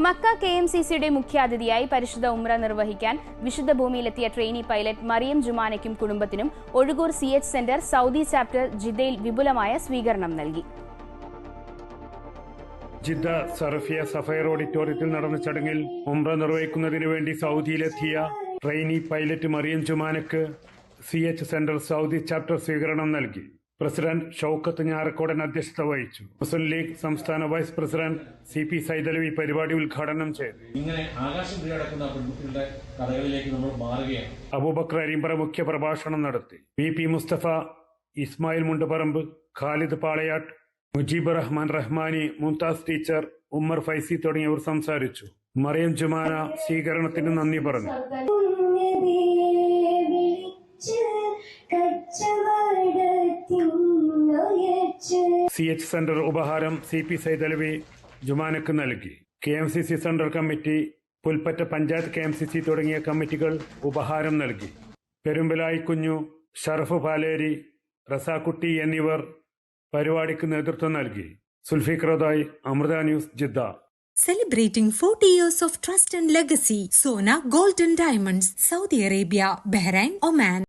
Mecca K M C സിയുടെ മുഖ്യാതിഥിയായി പരിശുദ്ധ ഉമ്ര നിർവഹിക്കാൻ വിശുദ്ധ ഭൂമിയിലെത്തിയ ട്രെയിനി പൈലറ്റ് മറിയം ജുമാനയ്ക്കും കുടുംബത്തിനും Ozhukur C H centre Saudi chapter ജിദ്ദയിൽ വിപുലമായ സ്വീകരണം നൽകി. ജിദ്ദ സറഫിയ സഫയർ ഓഡിറ്റോറിയത്തിൽ നടന്ന ചടങ്ങിൽ ഉംറ നിർവഹിക്കുന്നതിനു വേണ്ടി സൗദിയിലെത്തിയ trainee pilot Mariyam ജുമാനക്ക് C H centre Saudi chapter സ്വീകരണം നൽകി. പ്രസിഡന്റ് ഷൌക്കത്ത് ഞാറക്കോടൻ അധ്യക്ഷത വഹിച്ചു. മുസ്ലിം ലീഗ് സംസ്ഥാന vice president C P Saithalavi പരിപാടി ഉദ്ഘാടനം ചെയ്തു. ഇങ്ങനെ ആകാശം കീഴടക്കുന്ന പെൺകുട്ടികളുടെ കഥകളിലേക്ക് നമ്മൾ മാറുകയാണ്. അബൂബക്കർ അരിമ്പറ മുഖ്യ പ്രഭാഷണം നടത്തി. V P Mustafa Ismail Munduparamb Khalid Palayat Mujeeb Rahman Rahmani Mumtaz teacher Ummer Faizy തുടങ്ങിയവർ സംസാരിച്ചു. മറിയം ജുമാന സ്വീകരണത്തിന് നന്ദി പറഞ്ഞു. സി എച്ച് സെന്റർ ഉപഹാരം സി പി സൈതലവി ജുമാനക്ക് നൽകി. K M C C centre committee Pulpatta panchayat K M C C തുടങ്ങിയ കമ്മിറ്റികൾ ഉപഹാരം നൽകി. പെരുമ്പലായി കുഞ്ഞു ഷറഫ് പാലേരി റസാക്കുട്ടി എന്നിവർ പരിപാടിക്ക് നേതൃത്വം നൽകി. സുൽഫിഖ്റദായ് Amrita news Jeddah. Celebrating 40 years of trust and legacy Sona golden diamonds Saudi Arabia Bahrain, Oman.